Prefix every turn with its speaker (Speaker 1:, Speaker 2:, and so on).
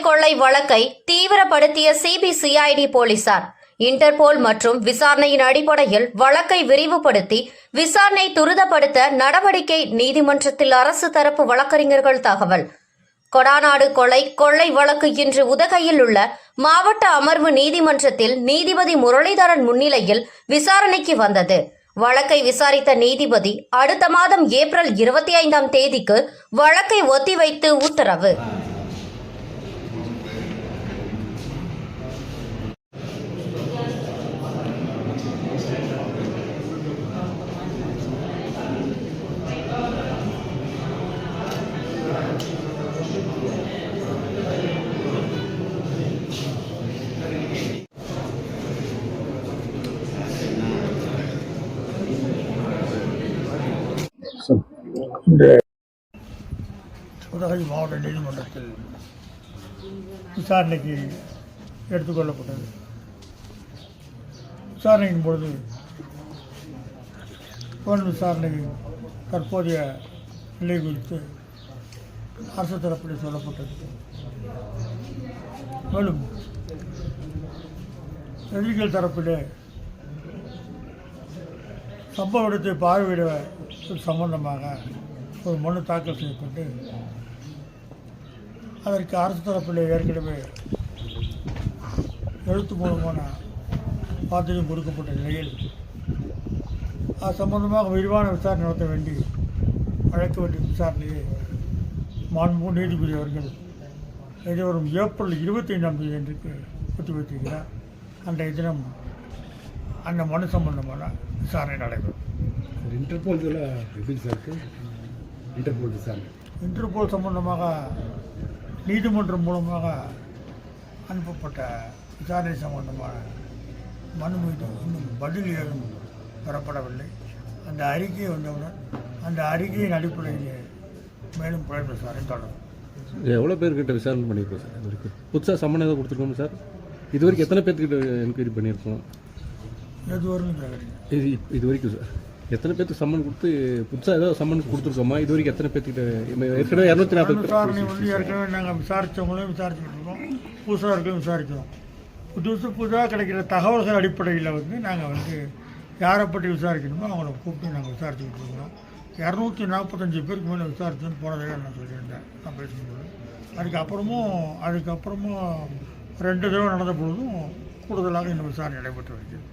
Speaker 1: கொள்ளை வழக்கை தீவிரப்படுத்திய சிபிசிஐடி போலீசார். இன்டர்போல் மற்றும் விசாரணையின் அடிப்படையில் வழக்கை விரிவுபடுத்தி விசாரணை துரிதப்படுத்த நடவடிக்கை நீதிமன்றத்தில் அரசு தரப்பு வழக்கறிஞர்கள் தகவல். கொடாநாடு கொலை கொள்ளை வழக்கு இன்று உதகையில் உள்ள மாவட்ட அமர்வு நீதிமன்றத்தில் நீதிபதி முரளிதரன் முன்னிலையில் விசாரணைக்கு வந்தது. வழக்கை விசாரித்த நீதிபதி அடுத்த மாதம் ஏப்ரல் இருபத்தி ஐந்தாம் தேதிக்கு வழக்கை ஒத்திவைத்து உத்தரவு.
Speaker 2: உதகை மாவட்ட நீதிமன்றத்தில் விசாரணைக்கு எடுத்துக்கொள்ளப்பட்டது. விசாரணையின் பொழுது புலன் விசாரணையின் தற்போதைய நிலை குறித்து அரசு தரப்பில் சொல்லப்பட்டது. மேலும் எதிரிகள் தரப்பிலே சம்பவ இடத்தை பார்வையிட சம்பந்தமாக ஒரு மனு தாக்கல் செய்யப்பட்டு அதற்கு அரசு தரப்பில் ஏற்கனவே எழுத்து மூலமான பாத்திரம் கொடுக்கப்பட்ட நிலையில் அது சம்பந்தமாக விரிவான விசாரணை நடத்த வேண்டி அழைக்க வேண்டிய விசாரணையை மாண்பு நீதிபதி அவர்கள் எதிர்வரும் ஏப்ரல் இருபத்தி ஐந்தாம் தேதி அன்றைக்கு ஒத்திவைத்திருக்கிறார். அன்றைய தினம் அந்த மனு சம்பந்தமான விசாரணை நடைபெறும்.
Speaker 3: சார் இன்டர்போல் இதில் எப்படி சார் இன்டர்போல் விசாரணை
Speaker 2: இன்டர்போல் சம்பந்தமாக நீதிமன்றம் மூலமாக அனுப்பப்பட்ட விசாரணை சம்பந்தமான மனு மீது இன்னும் பதில் ஏதும் பெறப்படவில்லை. அந்த அறிக்கை வந்தவுடன் அந்த அறிக்கையின் அடிப்படையில் மேலும் புலன் விசாரணை தொடரும்.
Speaker 4: எவ்வளோ பேர்கிட்ட விசாரணை பண்ணியிருக்கோம் சார்? இது வரைக்கும் புதுசாக சம்மன் ஏதோ கொடுத்துருக்கோம் சார்? இது வரைக்கும் எத்தனை பேர்த்துக்கிட்ட என்கொயரி பண்ணியிருக்கோம்?
Speaker 2: எது வரும்
Speaker 4: இது இது வரைக்கும் சார். எத்தனை பேர்த்துக்கு சம்மன் கொடுத்து புதுசாக ஏதோ சம்மன் கொடுத்துருக்கோமா? இது வரைக்கும் எத்தனை பேர்த்துக்கிட்ட ஏற்கனவே இரநூத்தி நாற்பது
Speaker 2: விசாரணை வந்து ஏற்கனவே நாங்கள் விசாரித்தவங்களையும் விசாரிச்சுட்டு இருக்கோம் புதுசாக இருக்கவும் விசாரிக்கிறோம். புதுசு புதுசாக கிடைக்கிற தகவல்கள் அடிப்படையில் வந்து நாங்கள் வந்து யாரை பற்றி விசாரிக்கணுமோ அவங்கள கூப்பிட்டு நாங்கள் விசாரிச்சுக்கிட்டு இருக்கிறோம். இரநூத்தி நாற்பத்தஞ்சு பேருக்கு மேலே விசாரிச்சோன்னு போன தடவை நான் சொல்லியிருந்தேன். நான் பேசும்போது அதுக்கப்புறமும் அதுக்கப்புறமும் ரெண்டு தடவை நடந்த பொழுதும் கூடுதலாக இந்த விசாரணை நடைபெற்று வருகிறது.